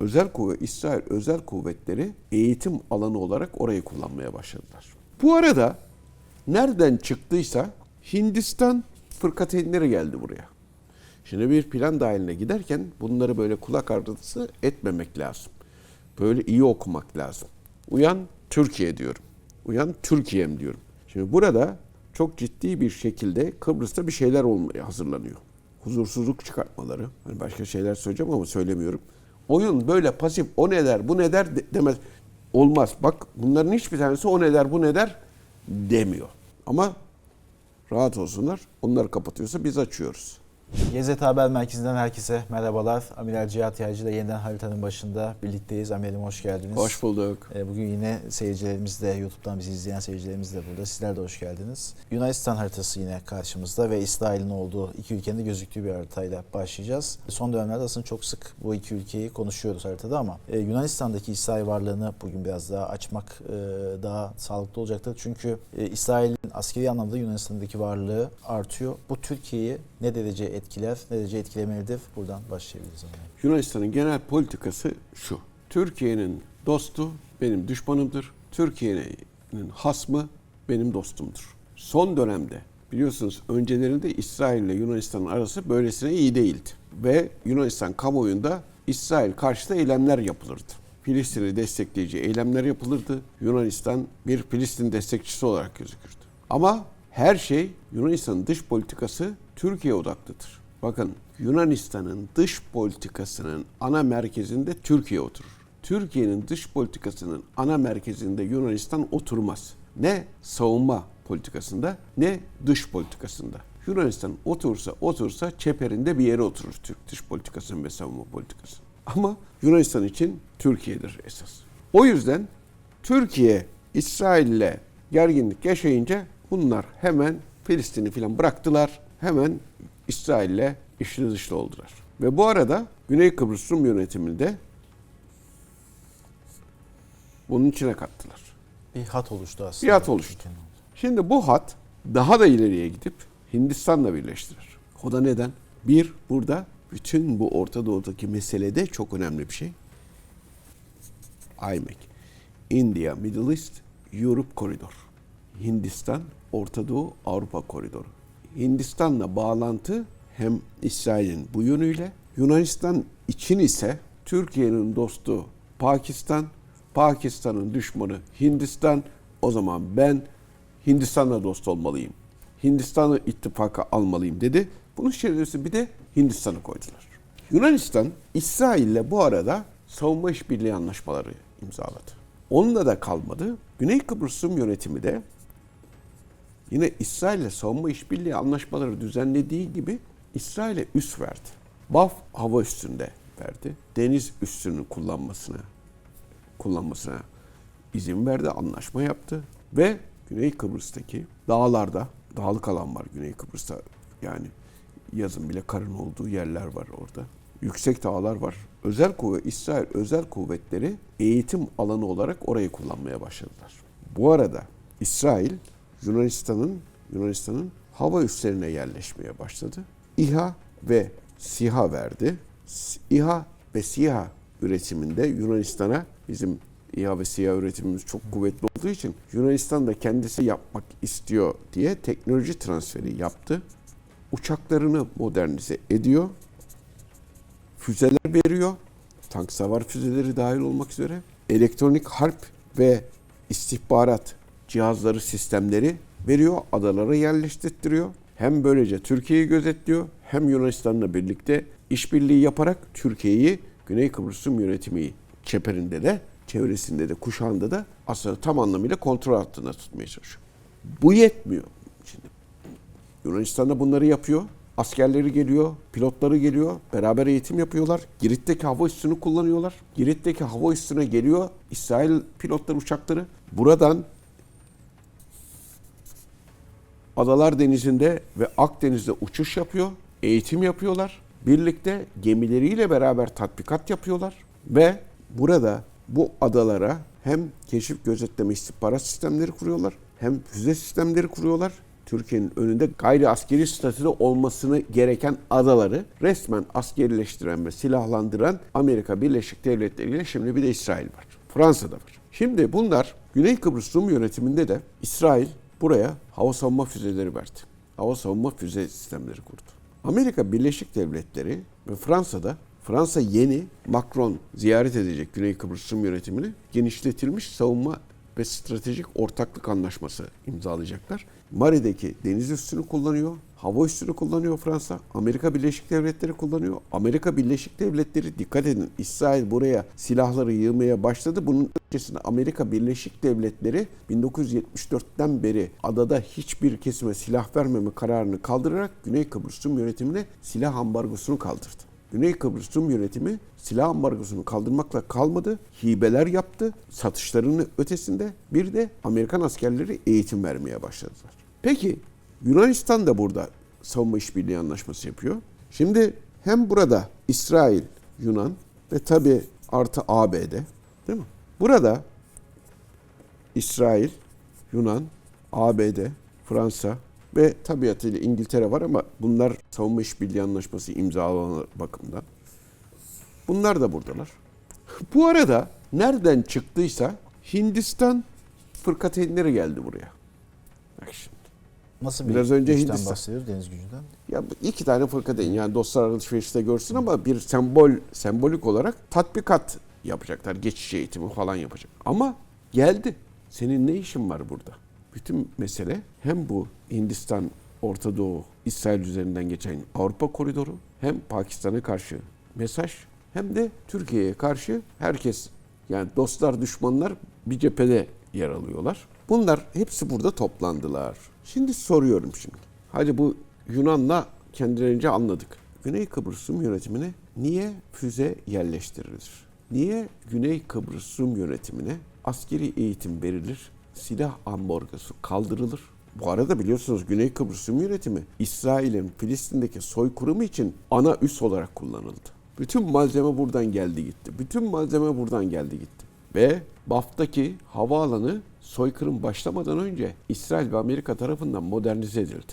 özel kuvvet, İsrail özel kuvvetleri eğitim alanı olarak orayı kullanmaya başladılar. Bu arada nereden çıktıysa Hindistan fırkateynleri geldi buraya. Şimdi bir plan dahiline giderken bunları böyle kulak ardısı etmemek lazım. Böyle iyi okumak lazım. Uyan Türkiye diyorum. Uyan Türkiye'm diyorum. Şimdi burada çok ciddi bir şekilde Kıbrıs'ta bir şeyler olmaya hazırlanıyor. Huzursuzluk çıkartmaları. Hani başka şeyler söyleyeceğim ama söylemiyorum. Oyun böyle pasif o ne der bu ne der de- demez. Olmaz. Bak bunların hiçbir tanesi o ne der bu ne der demiyor. Ama rahat olsunlar. Onlar kapatıyorsa biz açıyoruz. GZT Haber Merkezi'nden herkese merhabalar. Amiral Cihat Yaycı ile yeniden haritanın başında birlikteyiz. Amirim hoş geldiniz. Hoş bulduk. Ee, Bugün yine seyircilerimiz de, YouTube'dan bizi izleyen seyircilerimiz de burada. Sizler de hoş geldiniz. Yunanistan haritası yine karşımızda ve İsrail'in olduğu iki ülkenin de gözüktüğü bir haritayla başlayacağız. Son dönemlerde aslında çok sık bu iki ülkeyi konuşuyoruz haritada ama e, Yunanistan'daki İsrail varlığını bugün biraz daha açmak e, daha sağlıklı olacaktır. Çünkü e, Askeri anlamda Yunanistan'daki varlığı artıyor. Bu Türkiye'yi ne derece etkiler, ne derece etkilemelidir? Buradan başlayabiliriz. Yunanistan'ın genel politikası şu. Türkiye'nin dostu benim düşmanımdır. Türkiye'nin hasmı benim dostumdur. Son dönemde biliyorsunuz öncelerinde İsrail ile Yunanistan'ın arası böylesine iyi değildi. Ve Yunanistan kamuoyunda İsrail karşıtı eylemler yapılırdı. Filistin'i destekleyici eylemler yapılırdı. Yunanistan bir Filistin destekçisi olarak gözükürdü. Ama her şey Yunanistan'ın dış politikası Türkiye odaklıdır. Bakın Yunanistan'ın dış politikasının ana merkezinde Türkiye oturur. Türkiye'nin dış politikasının ana merkezinde Yunanistan oturmaz. Ne savunma politikasında ne dış politikasında. Yunanistan otursa otursa çeperinde bir yere oturur Türk dış politikasının ve savunma politikası. Ama Yunanistan için Türkiye'dir esas. O yüzden Türkiye İsrail'le gerginlik yaşayınca bunlar hemen Filistin'i falan bıraktılar. Hemen İsrail'le işli dışlı oldular. Ve bu arada Güney Kıbrıs Rum yönetiminde bunun içine kattılar. Bir hat oluştu aslında. Bir hat oluştu. Şimdi bu hat daha da ileriye gidip Hindistan'la birleştirir. O da neden? Bir, burada bütün bu Orta Doğu'daki meselede çok önemli bir şey. IMEC. India, Middle East, Europe koridor. Hindistan, Orta Doğu, Avrupa koridoru. Hindistan'la bağlantı hem İsrail'in bu yönüyle, Yunanistan için ise Türkiye'nin dostu Pakistan, Pakistan'ın düşmanı Hindistan. O zaman ben Hindistan'la dost olmalıyım. Hindistan'ı ittifaka almalıyım dedi. Bunun içerisinde bir de Hindistan'ı koydular. Yunanistan İsrail'le bu arada savunma işbirliği anlaşmaları imzaladı. Onunla da kalmadı. Güney Kıbrıs Rum yönetimi de yine İsrail'le savunma işbirliği anlaşmaları düzenlediği gibi İsrail'e üs verdi. BAF hava üstünde verdi. Deniz üstünü kullanmasına kullanmasına izin verdi, anlaşma yaptı ve Güney Kıbrıs'taki dağlarda, dağlık alan var Güney Kıbrıs'ta yani yazın bile karın olduğu yerler var orada. Yüksek dağlar var. Özel kuvvet, İsrail özel kuvvetleri eğitim alanı olarak orayı kullanmaya başladılar. Bu arada İsrail Yunanistan'ın Yunanistan'ın hava üslerine yerleşmeye başladı. İHA ve SİHA verdi. İHA ve SİHA üretiminde Yunanistan'a bizim İHA ve SİHA üretimimiz çok kuvvetli olduğu için Yunanistan da kendisi yapmak istiyor diye teknoloji transferi yaptı. Uçaklarını modernize ediyor. Füzeler veriyor. Tank savar füzeleri dahil olmak üzere. Elektronik harp ve istihbarat cihazları, sistemleri veriyor. Adalara yerleştirtiyor. Hem böylece Türkiye'yi gözetliyor hem Yunanistan'la birlikte işbirliği yaparak Türkiye'yi Güney Kıbrıs Rum yönetimi çeperinde de çevresinde de kuşağında da aslında tam anlamıyla kontrol altında tutmaya çalışıyor. Bu yetmiyor. Şimdi Yunanistan'da bunları yapıyor. Askerleri geliyor, pilotları geliyor, beraber eğitim yapıyorlar. Girit'teki hava üssünü kullanıyorlar. Girit'teki hava üssüne geliyor İsrail pilotları uçakları. Buradan Adalar Denizi'nde ve Akdeniz'de uçuş yapıyor, eğitim yapıyorlar. Birlikte gemileriyle beraber tatbikat yapıyorlar ve burada bu adalara hem keşif gözetleme istihbarat sistemleri kuruyorlar hem füze sistemleri kuruyorlar. Türkiye'nin önünde gayri askeri statüde olmasını gereken adaları resmen askerileştiren ve silahlandıran Amerika Birleşik Devletleri ile şimdi bir de İsrail var. Fransa'da var. Şimdi bunlar Güney Kıbrıs Rum yönetiminde de İsrail buraya hava savunma füzeleri verdi. Hava savunma füze sistemleri kurdu. Amerika Birleşik Devletleri ve Fransa'da Fransa yeni Macron ziyaret edecek Güney Kıbrıs Rum yönetimini genişletilmiş savunma ve stratejik ortaklık anlaşması imzalayacaklar. Mari'deki deniz üssünü kullanıyor, hava üssünü kullanıyor Fransa, Amerika Birleşik Devletleri kullanıyor. Amerika Birleşik Devletleri dikkat edin İsrail buraya silahları yığmaya başladı. Bunun öncesinde Amerika Birleşik Devletleri 1974'ten beri adada hiçbir kesime silah vermeme kararını kaldırarak Güney Kıbrıs Rum yönetimine silah ambargosunu kaldırdı. Güney Kıbrıs Rum yönetimi silah ambargosunu kaldırmakla kalmadı. Hibeler yaptı. Satışlarının ötesinde bir de Amerikan askerleri eğitim vermeye başladılar. Peki Yunanistan da burada savunma işbirliği anlaşması yapıyor. Şimdi hem burada İsrail, Yunan ve tabi artı ABD değil mi? Burada İsrail, Yunan, ABD, Fransa ve tabiatıyla İngiltere var ama bunlar savunma işbirliği anlaşması imzalanan bakımdan. Bunlar da buradalar. Bu arada nereden çıktıysa Hindistan fırkateynleri geldi buraya. Bak şimdi. Nasıl bir Biraz önce Hindistan. bahsediyoruz deniz gücünden? Ya iki tane fırkateyn yani dostlar alışverişte görsün ama bir sembol sembolik olarak tatbikat yapacaklar. Geçiş eğitimi falan yapacak. Ama geldi. Senin ne işin var burada? Bütün mesele hem bu Hindistan, Orta Doğu, İsrail üzerinden geçen Avrupa koridoru hem Pakistan'a karşı mesaj hem de Türkiye'ye karşı herkes yani dostlar düşmanlar bir cephede yer alıyorlar. Bunlar hepsi burada toplandılar. Şimdi soruyorum şimdi. Hadi bu Yunan'la kendilerince anladık. Güney Kıbrıs Rum yönetimine niye füze yerleştirilir? Niye Güney Kıbrıs Rum yönetimine askeri eğitim verilir? Silah ambargosu kaldırılır? Bu arada biliyorsunuz Güney Kıbrıs yönetimi İsrail'in Filistin'deki soykırımı için ana üs olarak kullanıldı. Bütün malzeme buradan geldi gitti. Bütün malzeme buradan geldi gitti. Ve Baf'taki havaalanı soykırım başlamadan önce İsrail ve Amerika tarafından modernize edildi.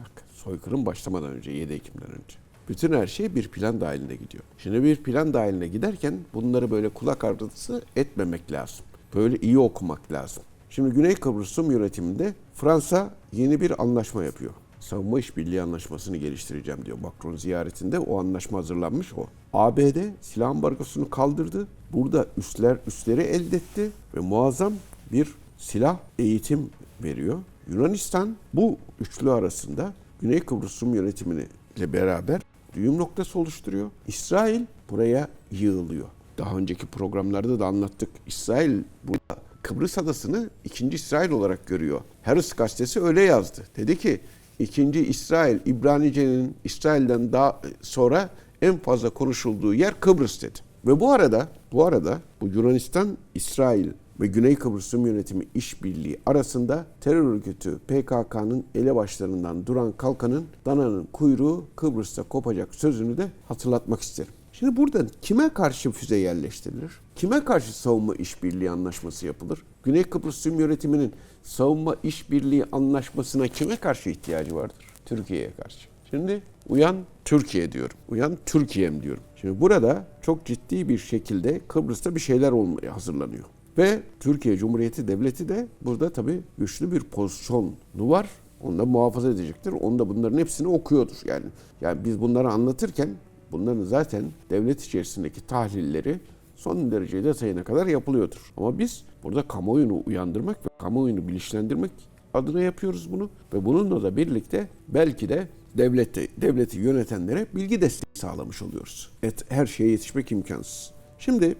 Bak soykırım başlamadan önce 7 Ekim'den önce. Bütün her şey bir plan dahilinde gidiyor. Şimdi bir plan dahilinde giderken bunları böyle kulak ardısı etmemek lazım. Böyle iyi okumak lazım. Şimdi Güney Kıbrıs Rum yönetiminde Fransa yeni bir anlaşma yapıyor. Savunma işbirliği anlaşmasını geliştireceğim diyor. Macron ziyaretinde o anlaşma hazırlanmış o. ABD silah ambargosunu kaldırdı. Burada üsler üsleri elde etti ve muazzam bir silah eğitim veriyor. Yunanistan bu üçlü arasında Güney Kıbrıs Rum yönetimini ile beraber düğüm noktası oluşturuyor. İsrail buraya yığılıyor. Daha önceki programlarda da anlattık. İsrail burada Kıbrıs adasını ikinci İsrail olarak görüyor. Harris gazetesi öyle yazdı. Dedi ki ikinci İsrail, İbranice'nin İsrail'den daha sonra en fazla konuşulduğu yer Kıbrıs dedi. Ve bu arada bu arada bu Yunanistan, İsrail ve Güney Kıbrıs Rum Yönetimi işbirliği arasında terör örgütü PKK'nın elebaşlarından Duran Kalkan'ın dananın kuyruğu Kıbrıs'ta kopacak sözünü de hatırlatmak isterim. Şimdi burada kime karşı füze yerleştirilir? Kime karşı savunma işbirliği anlaşması yapılır? Güney Kıbrıs Rum Yönetimi'nin savunma işbirliği anlaşmasına kime karşı ihtiyacı vardır? Türkiye'ye karşı. Şimdi uyan Türkiye diyorum. Uyan Türkiye'm diyorum. Şimdi burada çok ciddi bir şekilde Kıbrıs'ta bir şeyler olmaya hazırlanıyor. Ve Türkiye Cumhuriyeti Devleti de burada tabii güçlü bir pozisyonu var. Onu da muhafaza edecektir. Onu da bunların hepsini okuyordur. Yani yani biz bunları anlatırken bunların zaten devlet içerisindeki tahlilleri son derece detayına kadar yapılıyordur. Ama biz burada kamuoyunu uyandırmak ve kamuoyunu bilinçlendirmek adına yapıyoruz bunu ve bununla da birlikte belki de devleti, devleti yönetenlere bilgi desteği sağlamış oluyoruz. Et, her şeye yetişmek imkansız. Şimdi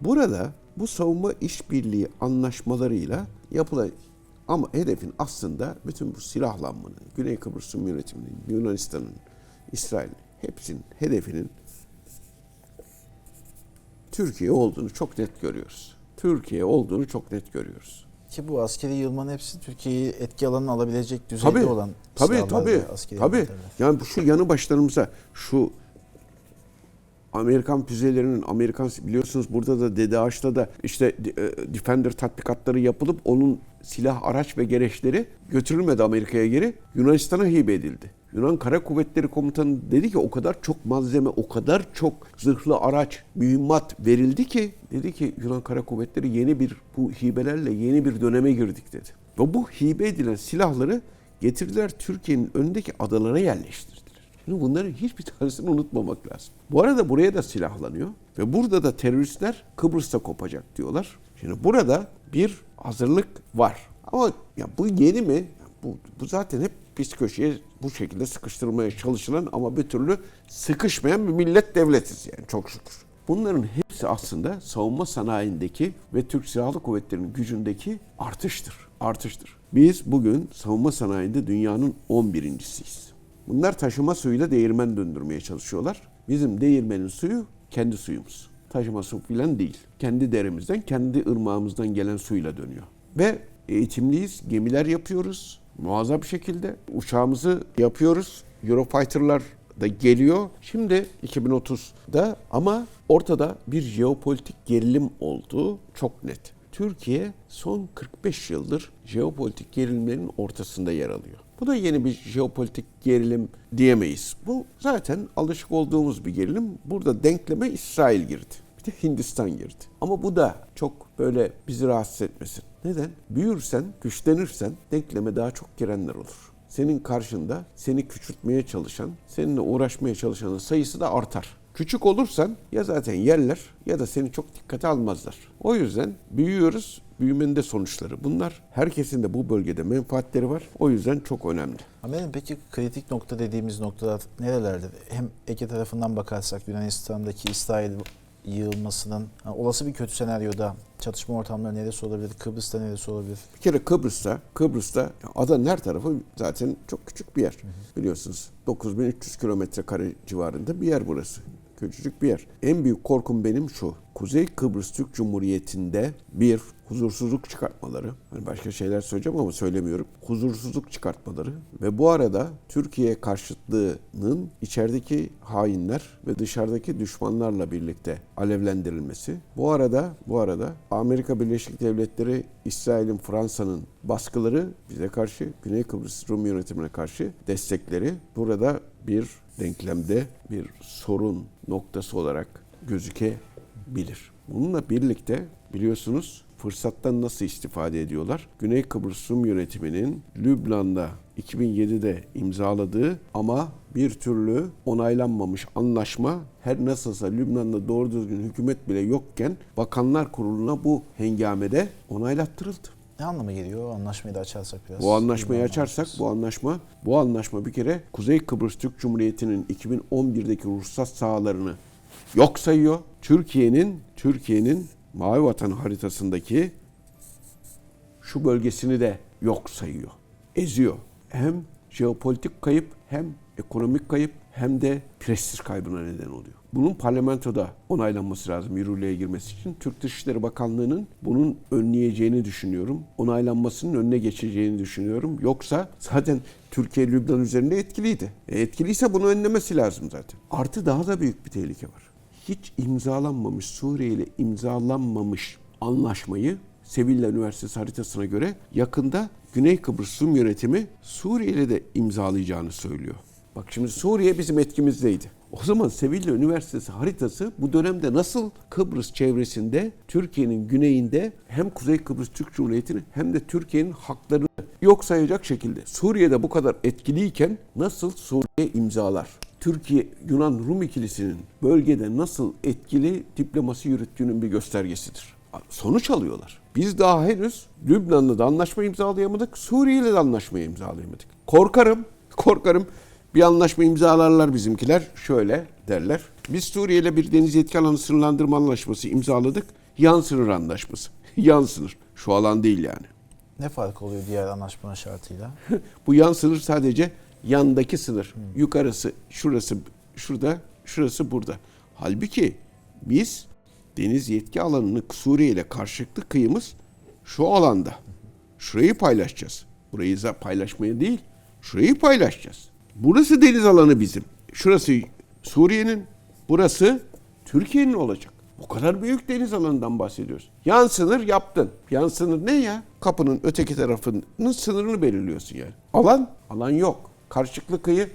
burada bu savunma işbirliği anlaşmalarıyla yapılan ama hedefin aslında bütün bu silahlanmanın, Güney Kıbrıs Rum yönetiminin, Yunanistan'ın, İsrail'in hepsinin hedefinin Türkiye olduğunu çok net görüyoruz. Türkiye olduğunu çok net görüyoruz. Ki bu askeri yığılmanın hepsi Türkiye'yi etki alanına alabilecek düzeyde Tabii, olan tabii, tabii, askeri tabii. yığınlar. Yani şu yanı başlarımıza şu Amerikan füzelerinin, Amerikan biliyorsunuz burada da DDH'da da işte e, Defender tatbikatları yapılıp onun silah, araç ve gereçleri götürülmedi Amerika'ya geri. Yunanistan'a hibe edildi. Yunan Kara Kuvvetleri Komutanı dedi ki o kadar çok malzeme, o kadar çok zırhlı araç, mühimmat verildi ki dedi ki Yunan Kara Kuvvetleri yeni bir bu hibelerle yeni bir döneme girdik dedi. Ve bu hibe edilen silahları getirdiler Türkiye'nin önündeki adalara yerleştirdiler. Şimdi bunların hiçbir tanesini unutmamak lazım. Bu arada buraya da silahlanıyor ve burada da teröristler Kıbrıs'ta kopacak diyorlar. Şimdi burada bir hazırlık var. Ama ya bu yeni mi? Bu, bu zaten hep pis köşeye bu şekilde sıkıştırmaya çalışılan ama bir türlü sıkışmayan bir millet devletiz yani çok şükür. Bunların hepsi aslında savunma sanayindeki ve Türk Silahlı Kuvvetleri'nin gücündeki artıştır. Artıştır. Biz bugün savunma sanayinde dünyanın 11.siyiz. Bunlar taşıma suyuyla değirmen döndürmeye çalışıyorlar. Bizim değirmenin suyu kendi suyumuz. Taşıma su falan değil. Kendi deremizden, kendi ırmağımızdan gelen suyla dönüyor. Ve eğitimliyiz, gemiler yapıyoruz. Muazzam bir şekilde uçağımızı yapıyoruz. Eurofighter'lar da geliyor. Şimdi 2030'da ama ortada bir jeopolitik gerilim olduğu çok net. Türkiye son 45 yıldır jeopolitik gerilimlerin ortasında yer alıyor. Bu da yeni bir jeopolitik gerilim diyemeyiz. Bu zaten alışık olduğumuz bir gerilim. Burada denkleme İsrail girdi. Bir de Hindistan girdi. Ama bu da çok böyle bizi rahatsız etmesin. Neden? Büyürsen, güçlenirsen denkleme daha çok girenler olur. Senin karşında seni küçültmeye çalışan, seninle uğraşmaya çalışanın sayısı da artar. Küçük olursan ya zaten yerler ya da seni çok dikkate almazlar. O yüzden büyüyoruz, büyümenin de sonuçları. Bunlar herkesin de bu bölgede menfaatleri var. O yüzden çok önemli. Amerika'nın peki kritik nokta dediğimiz noktalar nerelerde? Hem Ege tarafından bakarsak Yunanistan'daki İsrail yığılmasının ha, olası bir kötü senaryoda çatışma ortamları neresi olabilir? Kıbrıs'ta neresi olabilir? Bir kere Kıbrıs'ta, Kıbrıs'ta adanın her tarafı zaten çok küçük bir yer. Biliyorsunuz 9300 kilometre kare civarında bir yer burası. Küçücük bir yer. En büyük korkum benim şu. Kuzey Kıbrıs Türk Cumhuriyeti'nde bir huzursuzluk çıkartmaları. Hani başka şeyler söyleyeceğim ama söylemiyorum. Huzursuzluk çıkartmaları ve bu arada Türkiye karşıtlığının içerideki hainler ve dışarıdaki düşmanlarla birlikte alevlendirilmesi. Bu arada bu arada Amerika Birleşik Devletleri, İsrail'in, Fransa'nın baskıları bize karşı, Güney Kıbrıs Rum yönetimine karşı destekleri burada bir denklemde bir sorun noktası olarak gözükebilir. Bununla birlikte biliyorsunuz fırsattan nasıl istifade ediyorlar? Güney Kıbrıs Rum yönetiminin Lübnan'da 2007'de imzaladığı ama bir türlü onaylanmamış anlaşma her nasılsa Lübnan'da doğru düzgün hükümet bile yokken Bakanlar Kurulu'na bu hengamede onaylattırıldı. Ne anlama geliyor? O anlaşmayı da açarsak biraz. Bu anlaşmayı açarsak bu anlaşma bu anlaşma bir kere Kuzey Kıbrıs Türk Cumhuriyeti'nin 2011'deki ruhsat sahalarını yok sayıyor. Türkiye'nin Türkiye'nin Mavi Vatan haritasındaki şu bölgesini de yok sayıyor. Eziyor. Hem jeopolitik kayıp hem ekonomik kayıp hem de prestij kaybına neden oluyor. Bunun parlamentoda onaylanması lazım yürürlüğe girmesi için. Türk Dışişleri Bakanlığı'nın bunun önleyeceğini düşünüyorum. Onaylanmasının önüne geçeceğini düşünüyorum. Yoksa zaten Türkiye Lübnan üzerinde etkiliydi. E, etkiliyse bunu önlemesi lazım zaten. Artı daha da büyük bir tehlike var. Hiç imzalanmamış Suriye ile imzalanmamış anlaşmayı Sevilla Üniversitesi haritasına göre yakında Güney Kıbrıs Rum yönetimi Suriye ile de imzalayacağını söylüyor. Bak şimdi Suriye bizim etkimizdeydi. O zaman Sevilla Üniversitesi haritası bu dönemde nasıl Kıbrıs çevresinde Türkiye'nin güneyinde hem Kuzey Kıbrıs Türk Cumhuriyeti'ni hem de Türkiye'nin haklarını yok sayacak şekilde Suriye'de bu kadar etkiliyken nasıl Suriye imzalar? Türkiye Yunan Rum ikilisinin bölgede nasıl etkili diplomasi yürüttüğünün bir göstergesidir. Sonuç alıyorlar. Biz daha henüz Lübnan'la da anlaşma imzalayamadık, Suriye de anlaşma imzalayamadık. Korkarım, korkarım bir anlaşma imzalarlar bizimkiler. Şöyle derler. Biz Suriye ile bir deniz yetki alanı sınırlandırma anlaşması imzaladık. Yan sınır anlaşması. Yan sınır. Şu alan değil yani. Ne fark oluyor diğer anlaşmanın şartıyla? Bu yan sınır sadece yandaki sınır. Yukarısı şurası şurada, şurası burada. Halbuki biz deniz yetki alanını Suriye ile karşılıklı kıyımız şu alanda. Şurayı paylaşacağız. Burayı paylaşmaya değil, şurayı paylaşacağız. Burası deniz alanı bizim. Şurası Suriye'nin, burası Türkiye'nin olacak. Bu kadar büyük deniz alanından bahsediyoruz. Yan sınır yaptın. Yan sınır ne ya? Kapının öteki tarafının sınırını belirliyorsun yani. Alan? Alan yok. Karşılıklı kıyı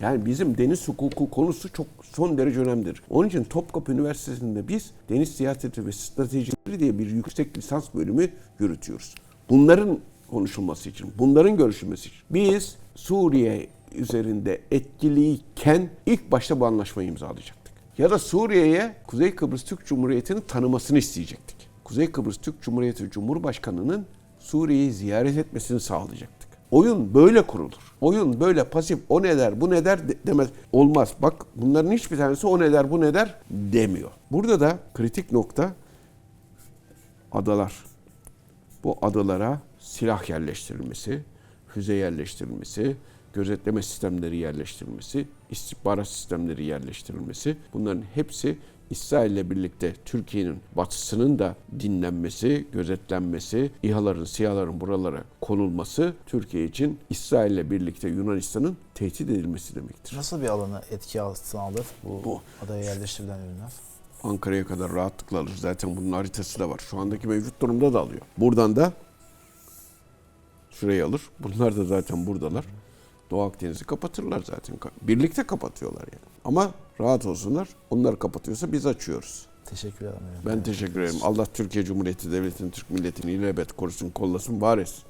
yani bizim deniz hukuku konusu çok son derece önemlidir. Onun için Topkapı Üniversitesi'nde biz deniz siyaseti ve stratejileri diye bir yüksek lisans bölümü yürütüyoruz. Bunların konuşulması için, bunların görüşülmesi için. Biz Suriye üzerinde etkiliyken ilk başta bu anlaşmayı imzalayacaktık. Ya da Suriye'ye Kuzey Kıbrıs Türk Cumhuriyeti'ni tanımasını isteyecektik. Kuzey Kıbrıs Türk Cumhuriyeti Cumhurbaşkanı'nın Suriye'yi ziyaret etmesini sağlayacaktık. Oyun böyle kurulur. Oyun böyle pasif o ne der bu ne der de- demez. Olmaz. Bak bunların hiçbir tanesi o ne der bu ne der demiyor. Burada da kritik nokta adalar. Bu adalara silah yerleştirilmesi, füze yerleştirilmesi, gözetleme sistemleri yerleştirilmesi, istihbarat sistemleri yerleştirilmesi bunların hepsi İsrail ile birlikte Türkiye'nin batısının da dinlenmesi, gözetlenmesi, İHA'ların, SİHA'ların buralara konulması Türkiye için İsrail ile birlikte Yunanistan'ın tehdit edilmesi demektir. Nasıl bir alanı etki altına alır bu, Bu. adaya yerleştirilen ürünler? Ankara'ya kadar rahatlıkla alır. Zaten bunun haritası da var. Şu andaki mevcut durumda da alıyor. Buradan da şurayı alır. Bunlar da zaten buradalar. Doğu Akdeniz'i kapatırlar zaten. Birlikte kapatıyorlar yani. Ama rahat olsunlar. Onlar kapatıyorsa biz açıyoruz. Teşekkür ederim. Ben teşekkür ederim. Allah Türkiye Cumhuriyeti Devleti'nin, Türk milletini ilelebet korusun, kollasın, var etsin.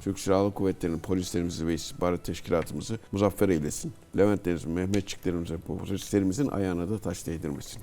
Türk Silahlı Kuvvetleri'nin, polislerimizi ve istihbarat teşkilatımızı muzaffer eylesin. Leventlerimizin, Mehmetçiklerimizin, polislerimizin ayağına da taş değdirmesin.